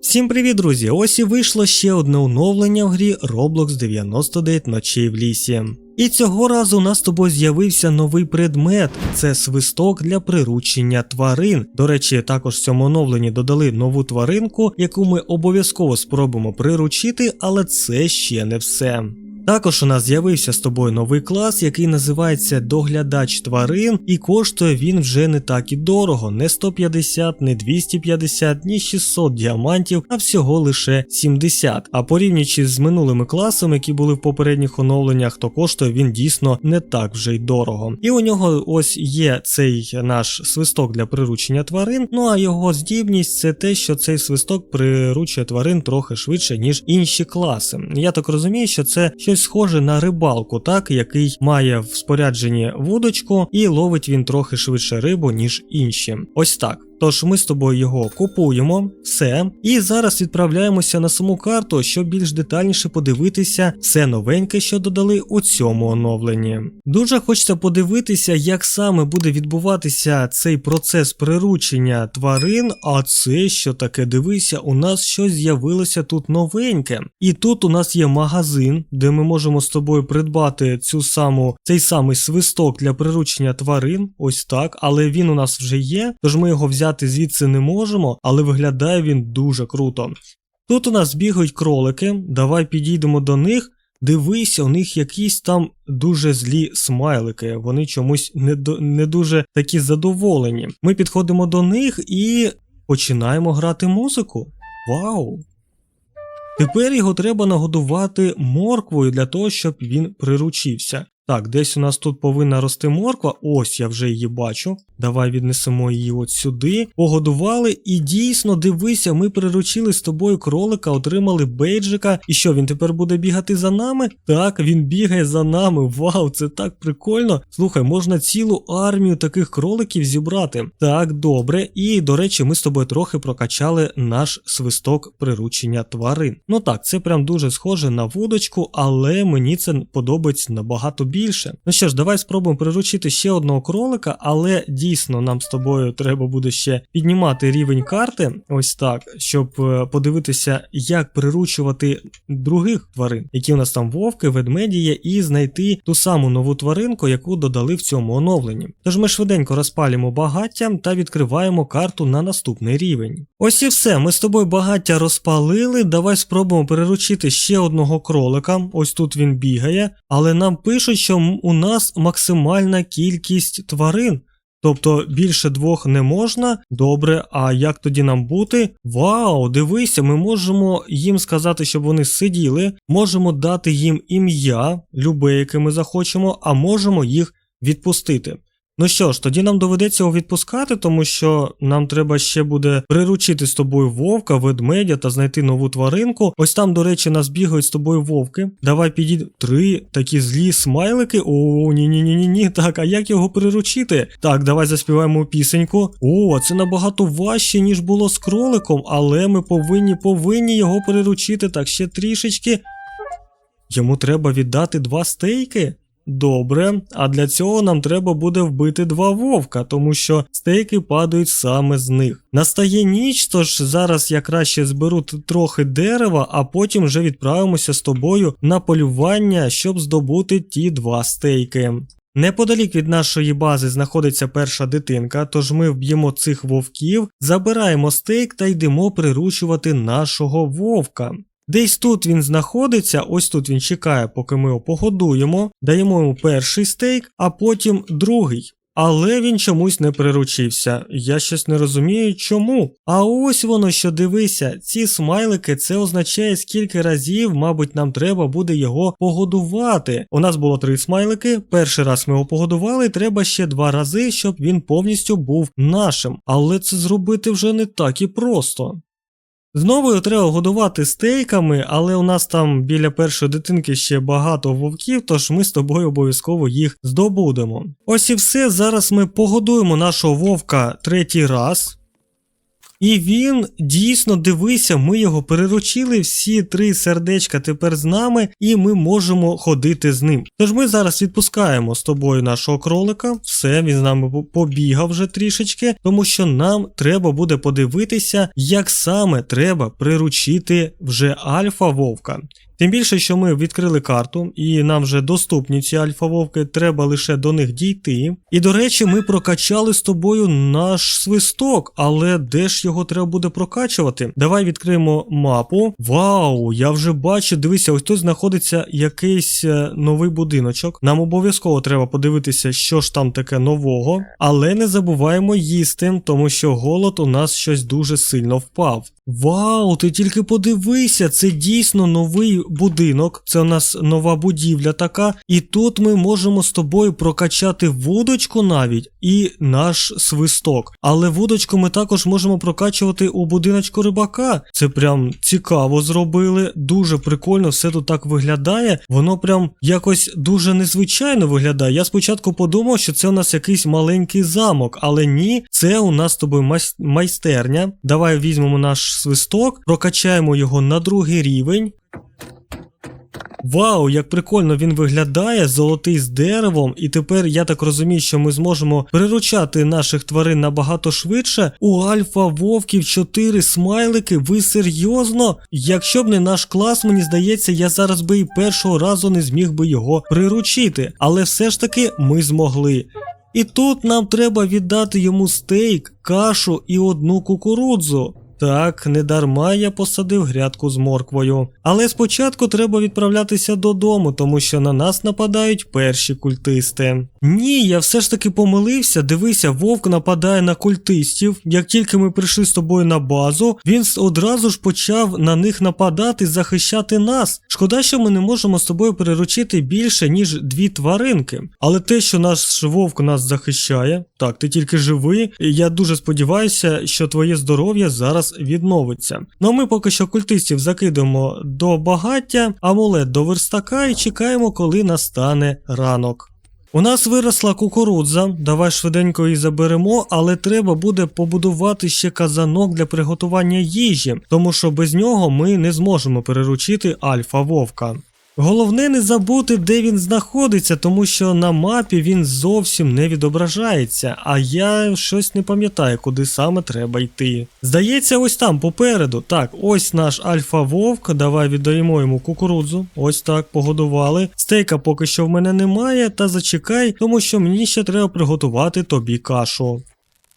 Всім привіт, друзі! Ось і вийшло ще одне оновлення в грі Roblox 99 ночей в лісі. І цього разу у нас з тобою з'явився новий предмет це свисток для приручення тварин. До речі, також в цьому оновленні додали нову тваринку, яку ми обов'язково спробуємо приручити, але це ще не все. Також у нас з'явився з тобою новий клас, який називається Доглядач тварин, і коштує він вже не так і дорого, не 150, не 250, ні 600 діамантів, а всього лише 70. А порівнюючи з минулими класами, які були в попередніх оновленнях, то коштує він дійсно не так вже й дорого. І у нього ось є цей наш свисток для приручення тварин. Ну а його здібність це те, що цей свисток приручує тварин трохи швидше, ніж інші класи. Я так розумію, що це щось схоже на рибалку, так який має в спорядженні вудочку, і ловить він трохи швидше рибу, ніж інші. Ось так. Тож ми з тобою його купуємо, все, і зараз відправляємося на саму карту, щоб більш детальніше подивитися все новеньке, що додали у цьому оновленні. Дуже хочеться подивитися, як саме буде відбуватися цей процес приручення тварин. А це що таке? Дивися, у нас щось з'явилося тут новеньке. І тут у нас є магазин, де ми можемо з тобою придбати цю саму цей самий свисток для приручення тварин. Ось так, але він у нас вже є, тож ми його взяли взяти звідси не можемо, але виглядає він дуже круто. Тут у нас бігають кролики, давай підійдемо до них. Дивися, у них якісь там дуже злі смайлики, вони чомусь не, не дуже такі задоволені. Ми підходимо до них і починаємо грати музику. Вау! Тепер його треба нагодувати морквою для того, щоб він приручився. Так, десь у нас тут повинна рости морква. Ось я вже її бачу. Давай віднесемо її от сюди. Погодували, і дійсно, дивися, ми приручили з тобою кролика, отримали бейджика. І що він тепер буде бігати за нами? Так, він бігає за нами. Вау, це так прикольно. Слухай, можна цілу армію таких кроликів зібрати. Так, добре. І, до речі, ми з тобою трохи прокачали наш свисток приручення тварин. Ну так, це прям дуже схоже на вудочку, але мені це подобається набагато більше більше. Ну що ж, давай спробуємо приручити ще одного кролика, але дійсно нам з тобою треба буде ще піднімати рівень карти, ось так, щоб е, подивитися, як приручувати других тварин, які у нас там вовки, ведмеді є, і знайти ту саму нову тваринку, яку додали в цьому оновленні. Тож ми швиденько розпалюємо багаття та відкриваємо карту на наступний рівень. Ось і все, ми з тобою багаття розпалили. Давай спробуємо переручити ще одного кролика. Ось тут він бігає, але нам пишуть, що у нас максимальна кількість тварин. Тобто більше двох не можна. Добре, а як тоді нам бути? Вау, дивися, ми можемо їм сказати, щоб вони сиділи, можемо дати їм ім'я, любе, яке ми захочемо, а можемо їх відпустити. Ну що ж, тоді нам доведеться його відпускати, тому що нам треба ще буде приручити з тобою вовка, ведмедя та знайти нову тваринку. Ось там, до речі, нас бігають з тобою вовки. Давай підійдемо. Три такі злі смайлики. О, ні-ні-ні. ні Так, а як його приручити? Так, давай заспіваємо пісеньку. О, це набагато важче, ніж було з кроликом, але ми повинні повинні його приручити. Так, ще трішечки. Йому треба віддати два стейки. Добре, а для цього нам треба буде вбити два вовка, тому що стейки падають саме з них. Настає ніч, тож зараз я краще зберу трохи дерева, а потім вже відправимося з тобою на полювання, щоб здобути ті два стейки. Неподалік від нашої бази знаходиться перша дитинка, тож ми вб'ємо цих вовків, забираємо стейк та йдемо приручувати нашого вовка. Десь тут він знаходиться, ось тут він чекає, поки ми його погодуємо, даємо йому перший стейк, а потім другий. Але він чомусь не приручився. Я щось не розумію, чому. А ось воно що дивися, ці смайлики це означає, скільки разів, мабуть, нам треба буде його погодувати. У нас було три смайлики. Перший раз ми його погодували, треба ще два рази, щоб він повністю був нашим. Але це зробити вже не так і просто. Знову треба годувати стейками, але у нас там біля першої дитинки ще багато вовків, тож ми з тобою обов'язково їх здобудемо. Ось і все. Зараз ми погодуємо нашого вовка третій раз. І він дійсно дивися, ми його переручили, всі три сердечка тепер з нами, і ми можемо ходити з ним. Тож ми зараз відпускаємо з тобою нашого кролика. Все, він з нами побігав вже трішечки, тому що нам треба буде подивитися, як саме треба приручити вже альфа вовка. Тим більше, що ми відкрили карту, і нам вже доступні ці альфа-вовки, треба лише до них дійти. І до речі, ми прокачали з тобою наш свисток, але де ж його треба буде прокачувати? Давай відкриємо мапу. Вау, я вже бачу, дивися, ось тут знаходиться якийсь е, новий будиночок. Нам обов'язково треба подивитися, що ж там таке нового. Але не забуваємо їсти, тому що голод у нас щось дуже сильно впав. Вау, ти тільки подивися, це дійсно новий будинок. Це у нас нова будівля така. І тут ми можемо з тобою прокачати вудочку навіть і наш свисток. Але вудочку ми також можемо прокачувати у будиночку рибака. Це прям цікаво зробили. Дуже прикольно, все тут так виглядає. Воно прям якось дуже незвичайно виглядає. Я спочатку подумав, що це у нас якийсь маленький замок, але ні, це у нас з тобою майстерня. Давай візьмемо наш свисток, прокачаємо його на другий рівень. Вау, як прикольно він виглядає, золотий з деревом, і тепер я так розумію, що ми зможемо приручати наших тварин набагато швидше. У Альфа Вовків 4 смайлики, ви серйозно? Якщо б не наш клас, мені здається, я зараз би і першого разу не зміг би його приручити, але все ж таки ми змогли. І тут нам треба віддати йому стейк, кашу і одну кукурудзу. Так, не дарма я посадив грядку з морквою. Але спочатку треба відправлятися додому, тому що на нас нападають перші культисти. Ні, я все ж таки помилився. Дивися, вовк нападає на культистів. Як тільки ми прийшли з тобою на базу, він одразу ж почав на них нападати, захищати нас. Шкода, що ми не можемо з тобою переручити більше, ніж дві тваринки. Але те, що наш вовк нас захищає, так, ти тільки живий. Я дуже сподіваюся, що твоє здоров'я зараз відновиться. Ну а ми поки що культистів закидуємо до багаття, амулет до верстака і чекаємо, коли настане ранок. У нас виросла кукурудза, давай швиденько її заберемо, але треба буде побудувати ще казанок для приготування їжі, тому що без нього ми не зможемо переручити альфа вовка. Головне не забути, де він знаходиться, тому що на мапі він зовсім не відображається, а я щось не пам'ятаю, куди саме треба йти. Здається, ось там попереду. Так, ось наш альфа вовк. Давай віддаємо йому кукурудзу. Ось так, погодували. Стейка поки що в мене немає, та зачекай, тому що мені ще треба приготувати тобі кашу.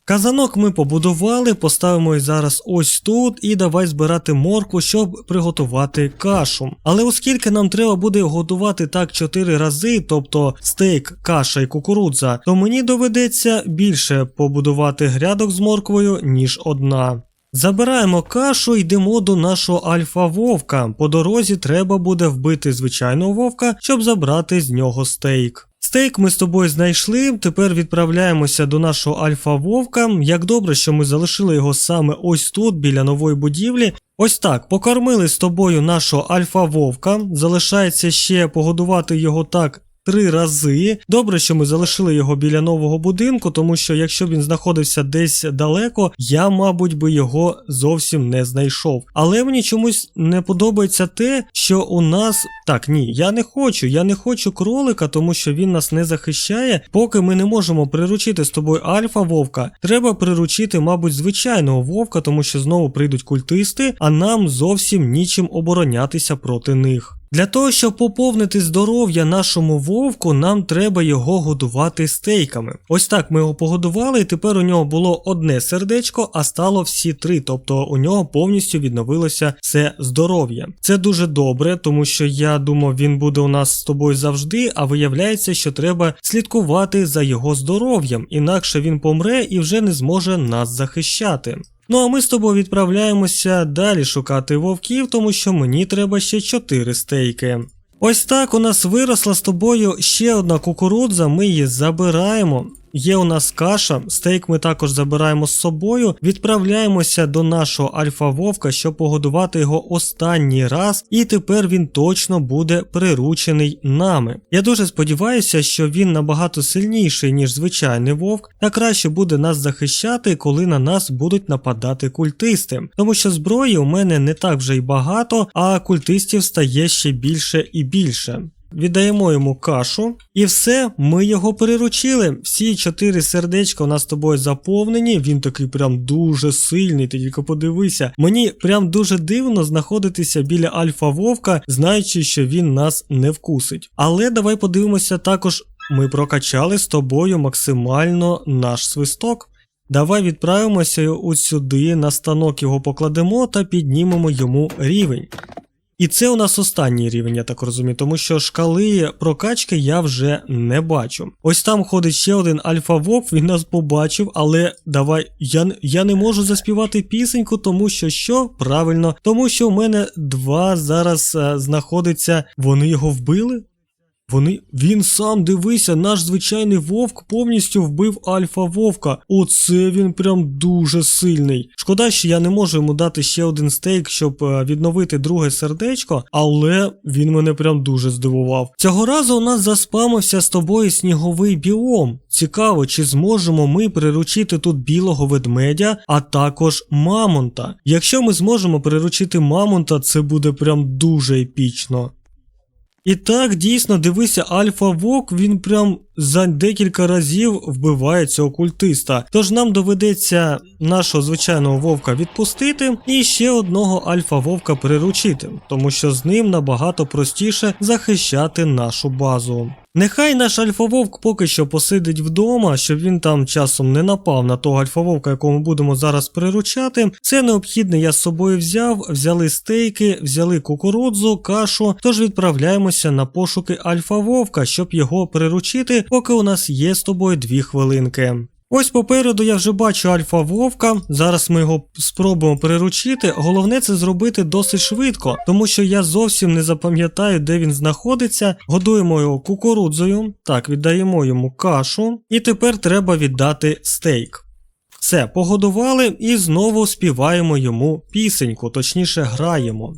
Казанок ми побудували, поставимо її зараз ось тут і давай збирати моркву, щоб приготувати кашу. Але оскільки нам треба буде готувати так 4 рази, тобто стейк, каша і кукурудза, то мені доведеться більше побудувати грядок з морквою, ніж одна. Забираємо кашу, йдемо до нашого альфа вовка. По дорозі треба буде вбити звичайного вовка, щоб забрати з нього стейк. Стейк ми з тобою знайшли. Тепер відправляємося до нашого альфа вовка. Як добре, що ми залишили його саме ось тут, біля нової будівлі. Ось так, покормили з тобою нашого альфа вовка. Залишається ще погодувати його так. Три рази. Добре, що ми залишили його біля нового будинку, тому що якщо б він знаходився десь далеко, я, мабуть, би його зовсім не знайшов. Але мені чомусь не подобається те, що у нас. Так, ні, я не хочу. Я не хочу кролика, тому що він нас не захищає. Поки ми не можемо приручити з тобою альфа вовка, треба приручити, мабуть, звичайного вовка, тому що знову прийдуть культисти, а нам зовсім нічим оборонятися проти них. Для того, щоб поповнити здоров'я нашому вовку, нам треба його годувати стейками. Ось так ми його погодували, і тепер у нього було одне сердечко, а стало всі три. Тобто у нього повністю відновилося все здоров'я. Це дуже добре, тому що я думав, він буде у нас з тобою завжди, а виявляється, що треба слідкувати за його здоров'ям, інакше він помре і вже не зможе нас захищати. Ну а ми з тобою відправляємося далі шукати вовків, тому що мені треба ще 4 стейки. Ось так у нас виросла з тобою ще одна кукурудза, ми її забираємо. Є у нас каша, стейк ми також забираємо з собою, відправляємося до нашого альфа вовка, щоб погодувати його останній раз, і тепер він точно буде приручений нами. Я дуже сподіваюся, що він набагато сильніший, ніж звичайний вовк, та краще буде нас захищати, коли на нас будуть нападати культисти. Тому що зброї у мене не так вже й багато, а культистів стає ще більше і більше. Віддаємо йому кашу, і все, ми його приручили. Всі чотири сердечка у нас з тобою заповнені. Він такий прям дуже сильний. Ти тільки подивися. Мені прям дуже дивно знаходитися біля Альфа Вовка, знаючи, що він нас не вкусить. Але давай подивимося також. Ми прокачали з тобою максимально наш свисток. Давай відправимося от сюди, на станок його покладемо та піднімемо йому рівень. І це у нас останній рівень, я так розумію, тому що шкали прокачки я вже не бачу. Ось там ходить ще один альфа вовк, він нас побачив, але давай я, я не можу заспівати пісеньку, тому що що? Правильно, тому що в мене два зараз е, знаходиться. Вони його вбили? Вони. Він сам дивися, наш звичайний вовк повністю вбив альфа вовка. Оце він прям дуже сильний. Шкода, що я не можу йому дати ще один стейк, щоб е, відновити друге сердечко, але він мене прям дуже здивував. Цього разу у нас заспамився з тобою сніговий біом. Цікаво, чи зможемо ми приручити тут білого ведмедя, а також мамонта. Якщо ми зможемо приручити мамонта, це буде прям дуже епічно. І так, дійсно, дивися, Альфа Вок, він прям за декілька разів вбиває цього культиста. Тож нам доведеться нашого звичайного вовка відпустити і ще одного альфа вовка приручити, тому що з ним набагато простіше захищати нашу базу. Нехай наш альфа-вовк поки що посидить вдома, щоб він там часом не напав на того альфа-вовка, якого ми будемо зараз приручати. Це необхідне я з собою взяв, взяли стейки, взяли кукурудзу, кашу, тож відправляємося на пошуки альфа-вовка, щоб його приручити, поки у нас є з тобою дві хвилинки. Ось попереду я вже бачу альфа вовка. Зараз ми його спробуємо приручити. Головне це зробити досить швидко, тому що я зовсім не запам'ятаю, де він знаходиться. Годуємо його кукурудзою. Так, віддаємо йому кашу. І тепер треба віддати стейк. Все, погодували і знову співаємо йому пісеньку, точніше граємо.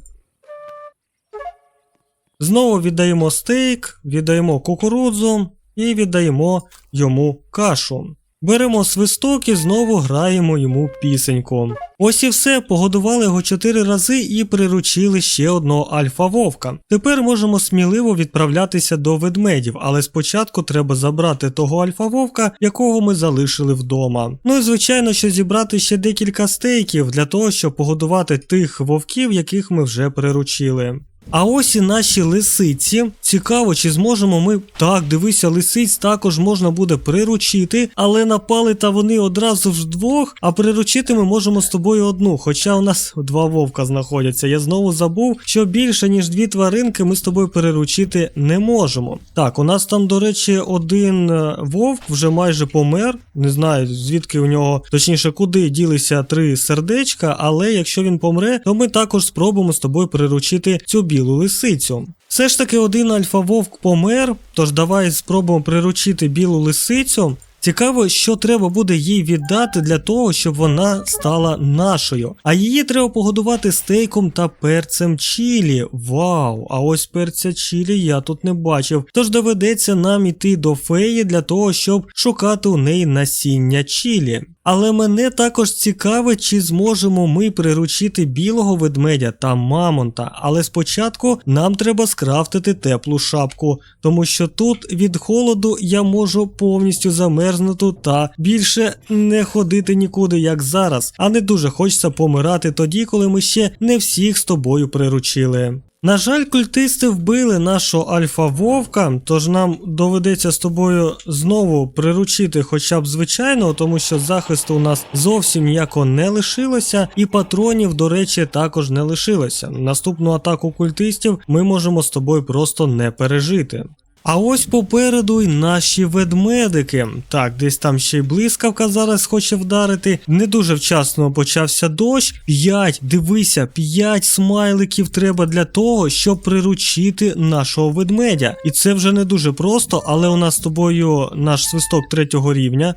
Знову віддаємо стейк, віддаємо кукурудзу і віддаємо йому кашу. Беремо свисток і знову граємо йому пісеньку. Ось і все, погодували його 4 рази і приручили ще одного альфа вовка. Тепер можемо сміливо відправлятися до ведмедів, але спочатку треба забрати того альфа вовка, якого ми залишили вдома. Ну і звичайно, що зібрати ще декілька стейків для того, щоб погодувати тих вовків, яких ми вже приручили. А ось і наші лисиці. Цікаво, чи зможемо ми. Так, дивися, лисиць також можна буде приручити, але напали та вони одразу ж двох, а приручити ми можемо з тобою одну. Хоча у нас два вовка знаходяться. Я знову забув, що більше ніж дві тваринки ми з тобою переручити не можемо. Так, у нас там, до речі, один е, вовк вже майже помер. Не знаю, звідки у нього, точніше, куди ділися три сердечка, але якщо він помре, то ми також спробуємо з тобою приручити цю білу лисицю. Все ж таки один альфа-вовк помер, тож давай спробуємо приручити білу лисицю. Цікаво, що треба буде їй віддати для того, щоб вона стала нашою. А її треба погодувати стейком та перцем чілі. Вау! А ось перця чілі я тут не бачив. Тож доведеться нам іти до феї для того, щоб шукати у неї насіння чілі. Але мене також цікавить, чи зможемо ми приручити білого ведмедя та мамонта. Але спочатку нам треба скрафтити теплу шапку, тому що тут від холоду я можу повністю замерзнути та більше не ходити нікуди, як зараз. А не дуже хочеться помирати тоді, коли ми ще не всіх з тобою приручили. На жаль, культисти вбили нашого альфа вовка, тож нам доведеться з тобою знову приручити хоча б звичайного, тому що захисту у нас зовсім ніякого не лишилося, і патронів, до речі, також не лишилося. Наступну атаку культистів ми можемо з тобою просто не пережити. А ось попереду й наші ведмедики. Так, десь там ще й блискавка зараз хоче вдарити. Не дуже вчасно почався дощ. П'ять, дивися, п'ять смайликів треба для того, щоб приручити нашого ведмедя. І це вже не дуже просто, але у нас з тобою наш свисток третього рівня.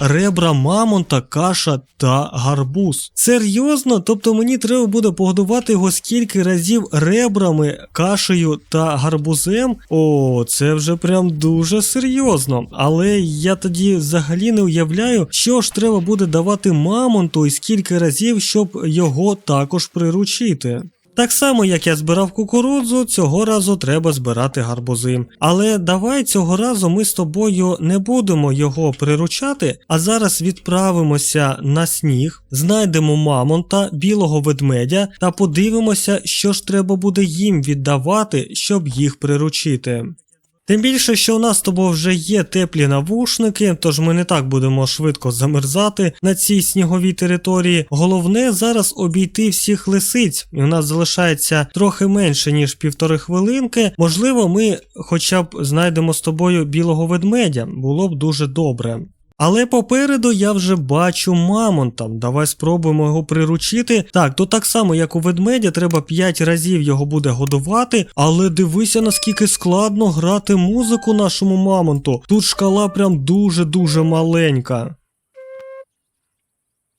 Ребра мамонта, каша та гарбуз. Серйозно? Тобто мені треба буде погодувати його скільки разів ребрами, кашею та гарбузем? О, це вже прям дуже серйозно. Але я тоді взагалі не уявляю, що ж треба буде давати мамонту і скільки разів, щоб його також приручити. Так само, як я збирав кукурудзу, цього разу треба збирати гарбузи. Але давай цього разу ми з тобою не будемо його приручати, а зараз відправимося на сніг, знайдемо мамонта, білого ведмедя та подивимося, що ж треба буде їм віддавати, щоб їх приручити. Тим більше, що у нас з тобою вже є теплі навушники, тож ми не так будемо швидко замерзати на цій сніговій території. Головне зараз обійти всіх лисиць, і у нас залишається трохи менше ніж півтори хвилинки. Можливо, ми хоча б знайдемо з тобою білого ведмедя, було б дуже добре. Але попереду я вже бачу мамонта. Давай спробуємо його приручити. Так, то так само, як у ведмедя, треба 5 разів його буде годувати, але дивися, наскільки складно грати музику нашому мамонту. Тут шкала прям дуже-дуже маленька.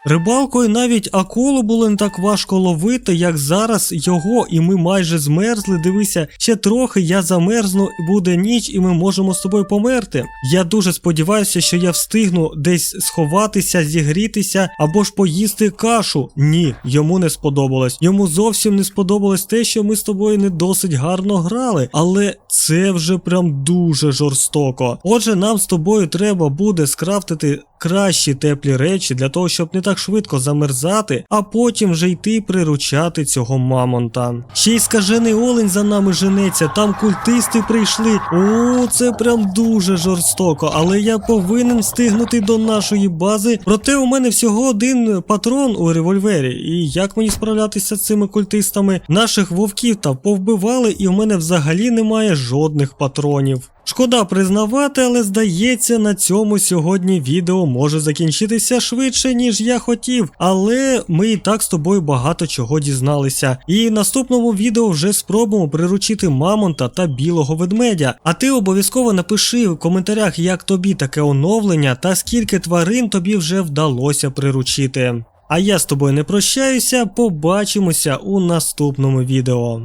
Рибалкою навіть акулу було не так важко ловити, як зараз його, і ми майже змерзли. Дивися, ще трохи я замерзну, буде ніч, і ми можемо з тобою померти. Я дуже сподіваюся, що я встигну десь сховатися, зігрітися або ж поїсти кашу. Ні, йому не сподобалось. Йому зовсім не сподобалось те, що ми з тобою не досить гарно грали, але це вже прям дуже жорстоко. Отже, нам з тобою треба буде скрафтити кращі теплі речі для того, щоб не так швидко замерзати, а потім вже йти приручати цього мамонта. Ще й скажений олень за нами женеться, там культисти прийшли. О, це прям дуже жорстоко, але я повинен встигнути до нашої бази. Проте у мене всього один патрон у револьвері. І як мені справлятися з цими культистами? Наших вовків та повбивали, і у мене взагалі немає жодних патронів. Шкода признавати, але здається, на цьому сьогодні відео може закінчитися швидше, ніж я хотів. Але ми і так з тобою багато чого дізналися. І в наступному відео вже спробуємо приручити мамонта та білого ведмедя. А ти обов'язково напиши в коментарях, як тобі таке оновлення та скільки тварин тобі вже вдалося приручити. А я з тобою не прощаюся, побачимося у наступному відео.